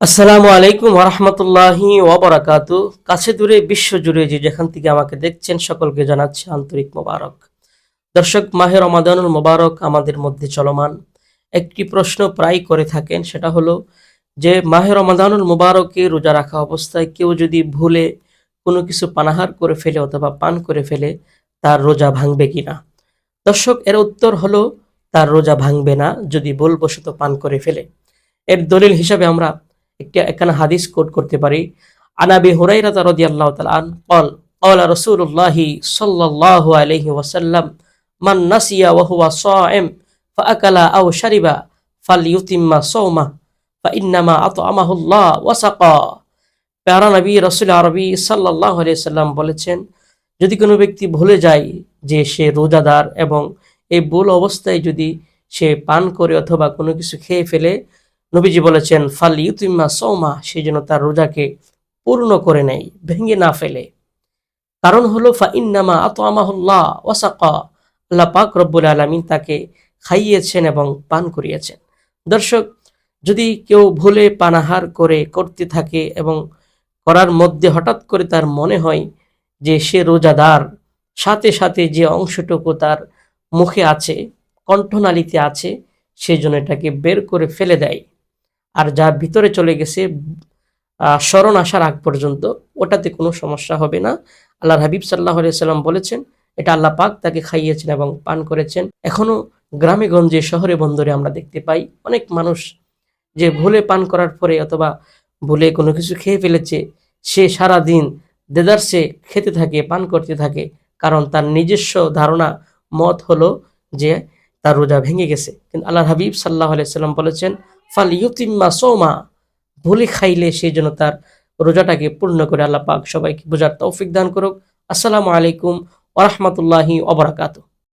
আসসালামু আলাইকুম ওরহমতুল্লাহি ওবরাকাতু কাছে দূরে, বিশ্ব জুড়ে যে যেখান থেকে আমাকে দেখছেন, সকলকে জানাচ্ছি আন্তরিক মোবারক। দর্শক, মাহে রমাদানুল মোবারক আমাদের মধ্যে চলমান। একটি প্রশ্ন প্রায় করে থাকেন, সেটা হলো যে, মাহে রমাদানুল মোবারকে রোজা রাখা অবস্থায় কেউ যদি ভুলে কোনো কিছু পানাহার করে ফেলে অথবা পান করে ফেলে, তার রোজা ভাঙবে কিনা দর্শক, এর উত্তর হলো, তার রোজা ভাঙবে না যদি ভুলবশত পান করে ফেলে। এর দলিল হিসাবে আমরা একটি এখানে হাদিস কোট করতে পারি আনাবি হুরাইরা রাদিয়াল্লাহু তাআলা আন قال قال رسول الله صلى الله عليه وسلم من نسي وهو صائم فأكل أو شرب فليتم صومه فإنما أطعمه الله وسقى প্যারা নবী রসুল আরবি সাল্লাহ সাল্লাম বলেছেন যদি কোনো ব্যক্তি ভুলে যায় যে সে রোজাদার এবং এই ভুল অবস্থায় যদি সে পান করে অথবা কোনো কিছু খেয়ে ফেলে নবীজি বলেছেন ফাল ইউতিম্মা সৌমা সেই জন্য তার রোজাকে পূর্ণ করে নেয়, ভেঙে না ফেলে। কারণ হলো ফা ইন্নামা আত আমাহুল্লাহ ওয়াসাকা আল্লাহ পাক রব্বুল আলমিন তাকে খাইয়েছেন এবং পান করিয়েছেন। দর্শক, যদি কেউ ভুলে পানাহার করে করতে থাকে এবং করার মধ্যে হঠাৎ করে তার মনে হয় যে সে রোজাদার, সাথে সাথে যে অংশটুকু তার মুখে আছে, কণ্ঠনালীতে আছে সেই জন্য এটাকে বের করে ফেলে দেয়। আর যা ভিতরে চলে গেছে স্মরণ আসার আগ পর্যন্ত, ওটাতে কোনো সমস্যা হবে না। আল্লাহ হাবিব সাল্লাহ সাল্লাম বলেছেন, এটা আল্লাহ পাক তাকে খাইয়েছেন এবং পান করেছেন। এখনও গ্রামে গঞ্জে, শহরে বন্দরে আমরা দেখতে পাই, অনেক মানুষ যে ভুলে পান করার পরে অথবা ভুলে কোনো কিছু খেয়ে ফেলেছে, সে সারা দিন দেদারসে খেতে থাকে, পান করতে থাকে, কারণ তার নিজস্ব ধারণা, মত হলো যে তার রোজা ভেঙে গেছে। কিন্তু আল্লাহ হাবিব সাল্লাহ সাল্লাম বলেছেন ফাল ইউতিম্মা সোমা ভুলে খাইলে সেই জন্য তার রোজাটাকে পূর্ণ করে। আল্লাহ পাক সবাইকে বোঝার তৌফিক দান করুক। আসসালামু আলাইকুম ওরহমতুল্লাহি ওবরাকাতু